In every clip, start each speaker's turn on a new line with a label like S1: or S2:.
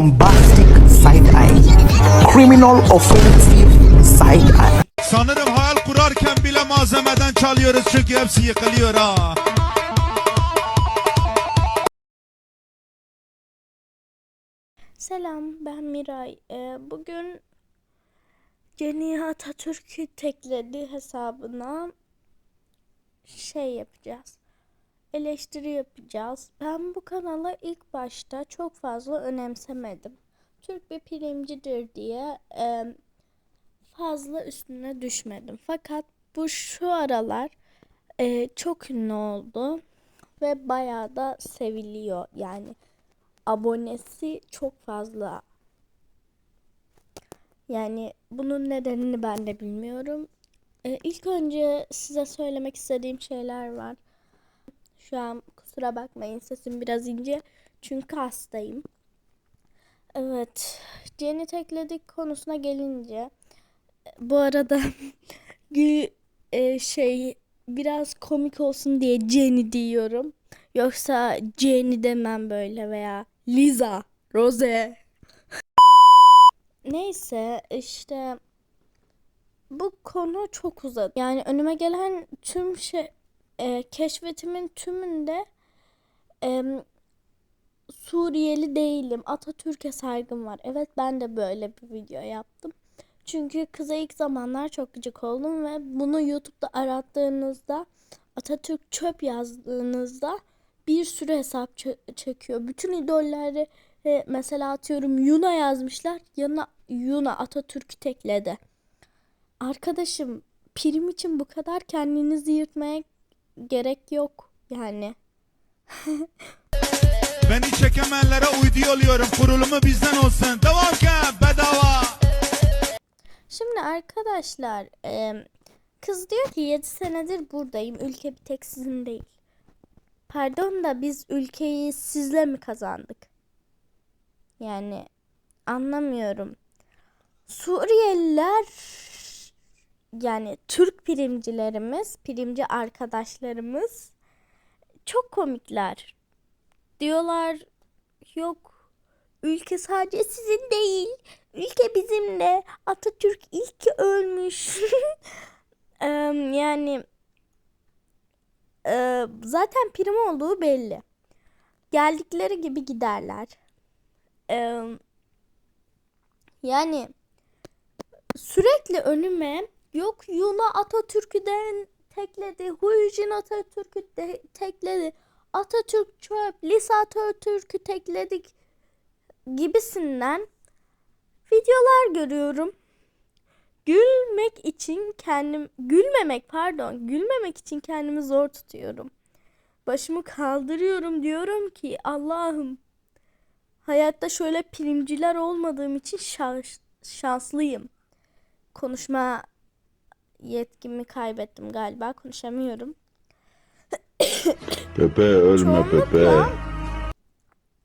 S1: bombastic side eye, criminal offensive side eye.
S2: Sanırım hayal kurarken bile malzemeden çalıyoruz çünkü hepsi yıkılıyor ha.
S3: Selam, ben Miray. Ee, bugün Ceni Atatürk'ü tekledi hesabına şey yapacağız. Eleştiri yapacağız. Ben bu kanala ilk başta çok fazla önemsemedim. Türk bir filmcidir diye e, fazla üstüne düşmedim. Fakat bu şu aralar e, çok ünlü oldu ve bayağı da seviliyor. Yani abonesi çok fazla. Yani bunun nedenini ben de bilmiyorum. Ee, ilk önce size söylemek istediğim şeyler var. Şu an kusura bakmayın sesim biraz ince. Çünkü hastayım. Evet. Jenny tekledik konusuna gelince. Bu arada gü- e, şey biraz komik olsun diye Jenny diyorum. Yoksa Jenny demem böyle veya Liza, Rose. Neyse işte bu konu çok uzadı. Yani önüme gelen tüm şey e, keşfetimin tümünde em, Suriyeli değilim. Atatürk'e saygım var. Evet ben de böyle bir video yaptım. Çünkü kıza ilk zamanlar çok gıcık oldum ve bunu YouTube'da arattığınızda Atatürk çöp yazdığınızda bir sürü hesap çekiyor. Bütün idolleri e, mesela atıyorum Yuna yazmışlar. Yanına Yuna Atatürk'ü tekledi. Arkadaşım prim için bu kadar kendinizi yırtmaya gerek yok yani.
S2: Beni çekemeyenlere uydu yolluyorum. Kurulumu bizden olsun. Devam ki bedava.
S3: Şimdi arkadaşlar e, kız diyor ki 7 senedir buradayım. Ülke bir tek sizin değil. Pardon da biz ülkeyi sizle mi kazandık? Yani anlamıyorum. Suriyeliler yani Türk primcilerimiz, primci arkadaşlarımız çok komikler. Diyorlar yok ülke sadece sizin değil. Ülke bizimle. Atatürk ilk ölmüş. Em, yani e, zaten prim olduğu belli. Geldikleri gibi giderler. Yani sürekli önüme yok Yuna Atatürk'üden tekledi, Huyjin Atatürk'ü de tekledi, Atatürk çöp, Lisa Atatürk'ü tekledik gibisinden videolar görüyorum. Gülmek için kendim gülmemek pardon gülmemek için kendimi zor tutuyorum. Başımı kaldırıyorum diyorum ki Allah'ım hayatta şöyle primciler olmadığım için şans- şanslıyım. Konuşma yetkimi kaybettim galiba konuşamıyorum.
S4: Pepe ölme Pepe.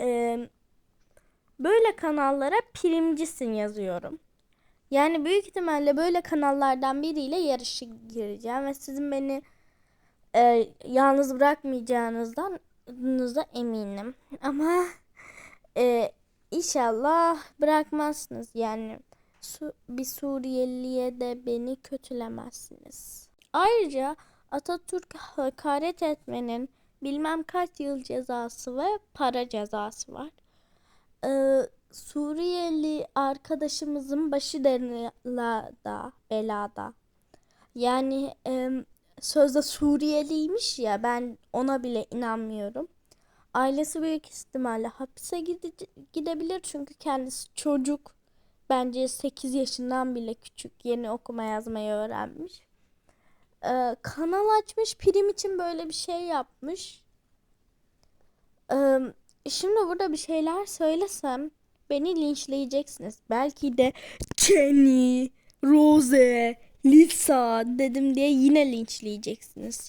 S3: Eee, böyle kanallara primcisin yazıyorum. Yani büyük ihtimalle böyle kanallardan biriyle yarışa gireceğim ve sizin beni eee, yalnız bırakmayacağınızdan eminim. Ama eee, inşallah bırakmazsınız. Yani Su- bir Suriyeliye de beni kötülemezsiniz. Ayrıca Atatürk hakaret etmenin bilmem kaç yıl cezası ve para cezası var. Ee, Suriyeli arkadaşımızın başı belada, belada. Yani em, sözde Suriyeliymiş ya ben ona bile inanmıyorum. Ailesi büyük ihtimalle hapise gide- gidebilir çünkü kendisi çocuk. Bence 8 yaşından bile küçük. Yeni okuma yazmayı öğrenmiş. Ee, kanal açmış prim için böyle bir şey yapmış. Ee, şimdi burada bir şeyler söylesem beni linçleyeceksiniz. Belki de Jenny, Rose, Lisa dedim diye yine linçleyeceksiniz.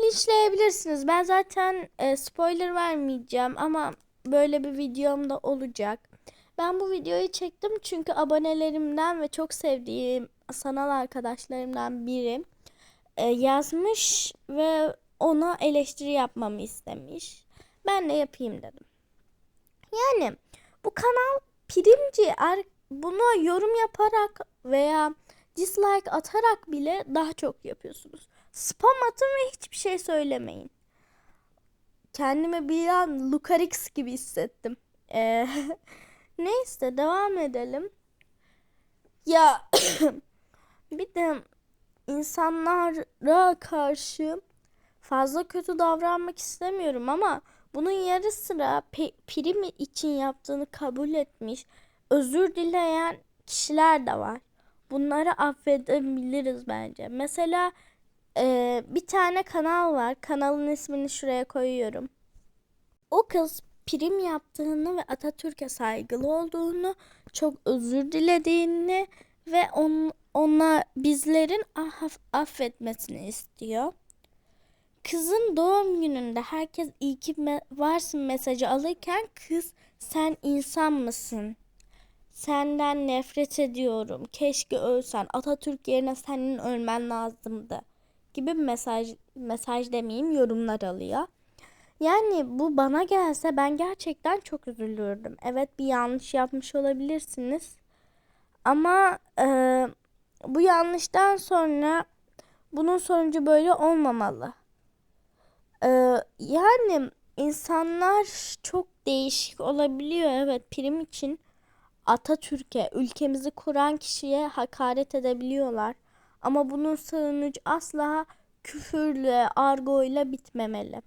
S3: Linçleyebilirsiniz. Ben zaten e, spoiler vermeyeceğim ama böyle bir videom da olacak. Ben bu videoyu çektim çünkü abonelerimden ve çok sevdiğim sanal arkadaşlarımdan biri e, yazmış ve ona eleştiri yapmamı istemiş. Ben de yapayım dedim. Yani Bu kanal primci. Buna yorum yaparak veya dislike atarak bile daha çok yapıyorsunuz. Spam atın ve hiçbir şey söylemeyin. Kendimi bir an Lucarix gibi hissettim. Ee, neyse devam edelim. Ya bir de insanlara karşı fazla kötü davranmak istemiyorum ama bunun yarı sıra prim için yaptığını kabul etmiş, özür dileyen kişiler de var. Bunları affedebiliriz bence. Mesela e, bir tane kanal var. Kanalın ismini şuraya koyuyorum. O kız prim yaptığını ve Atatürk'e saygılı olduğunu, çok özür dilediğini ve on, ona bizlerin af- affetmesini istiyor. Kızın doğum gününde herkes iyi ki me- varsın mesajı alırken kız sen insan mısın? Senden nefret ediyorum. Keşke ölsen. Atatürk yerine senin ölmen lazımdı. Gibi mesaj mesaj demeyeyim yorumlar alıyor. Yani bu bana gelse ben gerçekten çok üzülürdüm. Evet bir yanlış yapmış olabilirsiniz. Ama e, bu yanlıştan sonra bunun sonucu böyle olmamalı. E, yani insanlar çok değişik olabiliyor. Evet prim için Atatürk'e, ülkemizi kuran kişiye hakaret edebiliyorlar. Ama bunun sonucu asla küfürle, argoyla bitmemeli.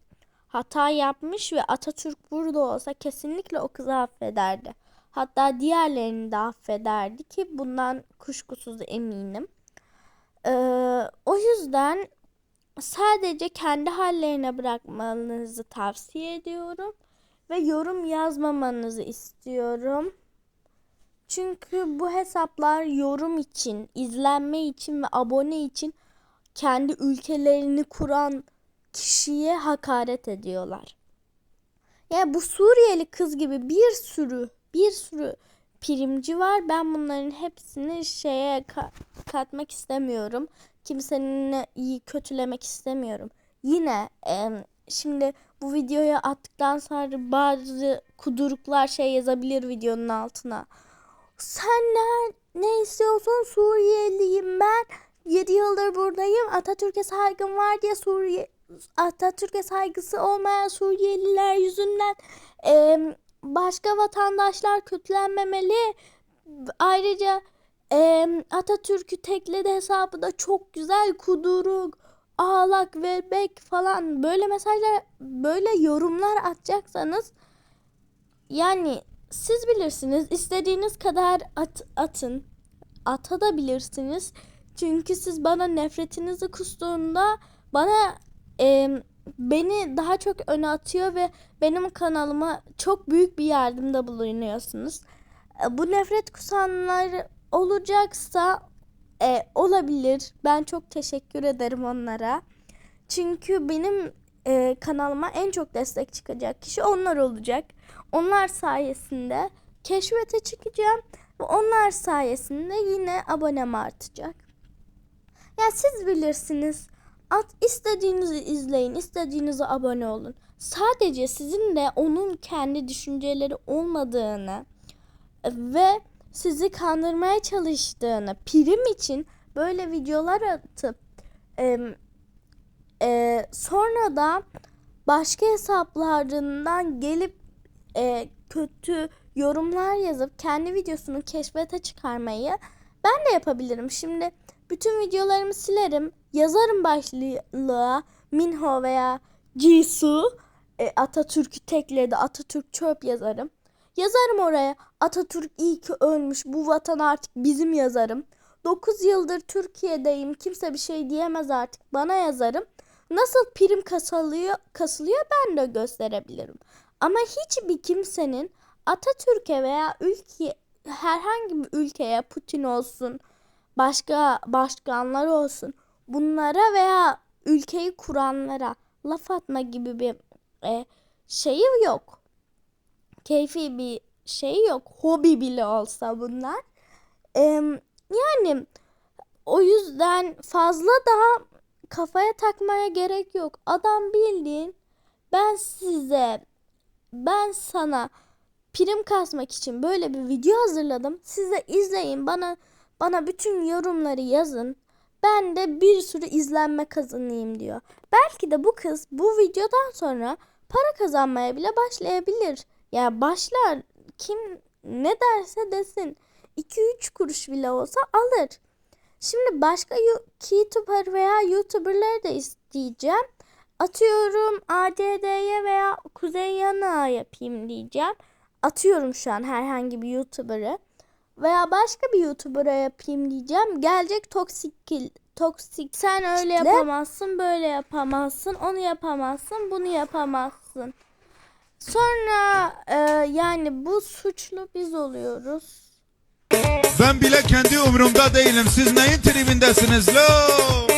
S3: Hata yapmış ve Atatürk burada olsa kesinlikle o kızı affederdi. Hatta diğerlerini de affederdi ki bundan kuşkusuz eminim. Ee, o yüzden sadece kendi hallerine bırakmanızı tavsiye ediyorum ve yorum yazmamanızı istiyorum. Çünkü bu hesaplar yorum için, izlenme için ve abone için kendi ülkelerini kuran kişiye hakaret ediyorlar. Yani bu Suriyeli kız gibi bir sürü, bir sürü primci var. Ben bunların hepsini şeye ka- katmak istemiyorum. Kimsenin iyi kötülemek istemiyorum. Yine em, şimdi bu videoyu attıktan sonra bazı kuduruklar şey yazabilir videonun altına. Sen ne, ne istiyorsun? Suriyeliyim ben. 7 yıldır buradayım. Atatürk'e saygım var diye Suriye Atatürk'e saygısı olmayan Suriyeliler yüzünden e, başka vatandaşlar kötülenmemeli. Ayrıca e, Atatürk'ü tekledi hesabı da çok güzel kuduruk, ağlak ve bek falan böyle mesajlar, böyle yorumlar atacaksanız yani siz bilirsiniz. istediğiniz kadar at, atın. Atabilirsiniz. Çünkü siz bana nefretinizi kustuğunda bana e, beni daha çok öne atıyor ve benim kanalıma çok büyük bir yardımda bulunuyorsunuz. E, bu nefret kusanlar olacaksa e, olabilir. Ben çok teşekkür ederim onlara. Çünkü benim e, kanalıma en çok destek çıkacak kişi onlar olacak. Onlar sayesinde keşfete çıkacağım ve onlar sayesinde yine abonem artacak. Ya siz bilirsiniz. At istediğinizi izleyin, istediğinize abone olun. Sadece sizin de onun kendi düşünceleri olmadığını ve sizi kandırmaya çalıştığını, prim için böyle videolar atıp e, e, sonra da başka hesaplarından gelip e, kötü yorumlar yazıp kendi videosunu keşfete çıkarmayı ben de yapabilirim. Şimdi bütün videolarımı silerim. Yazarım başlığa Minho veya Jisoo e, Atatürk'ü tekledi. Atatürk çöp yazarım. Yazarım oraya Atatürk iyi ki ölmüş. Bu vatan artık bizim yazarım. 9 yıldır Türkiye'deyim. Kimse bir şey diyemez artık. Bana yazarım. Nasıl prim kasılıyor, kasılıyor ben de gösterebilirim. Ama hiçbir kimsenin Atatürk'e veya ülke herhangi bir ülkeye Putin olsun, başka başkanlar olsun bunlara veya ülkeyi kuranlara laf atma gibi bir e, şeyi yok. Keyfi bir şey yok. Hobi bile olsa bunlar. E, yani o yüzden fazla daha kafaya takmaya gerek yok. Adam bildiğin ben size ben sana prim kasmak için böyle bir video hazırladım. Siz de izleyin. Bana bana bütün yorumları yazın. Ben de bir sürü izlenme kazanayım diyor. Belki de bu kız bu videodan sonra para kazanmaya bile başlayabilir. Yani başlar. Kim ne derse desin. 2-3 kuruş bile olsa alır. Şimdi başka YouTuber veya YouTuber'ları da isteyeceğim. Atıyorum ADD'ye veya Kuzey Yanığa yapayım diyeceğim. Atıyorum şu an herhangi bir YouTuber'ı. Veya başka bir YouTuber'a yapayım diyeceğim. Gelecek toksik toksik sen öyle yapamazsın, böyle yapamazsın, onu yapamazsın, bunu yapamazsın. Sonra e, yani bu suçlu biz oluyoruz.
S2: Ben bile kendi umurumda değilim. Siz neyin tribindesiniz lo?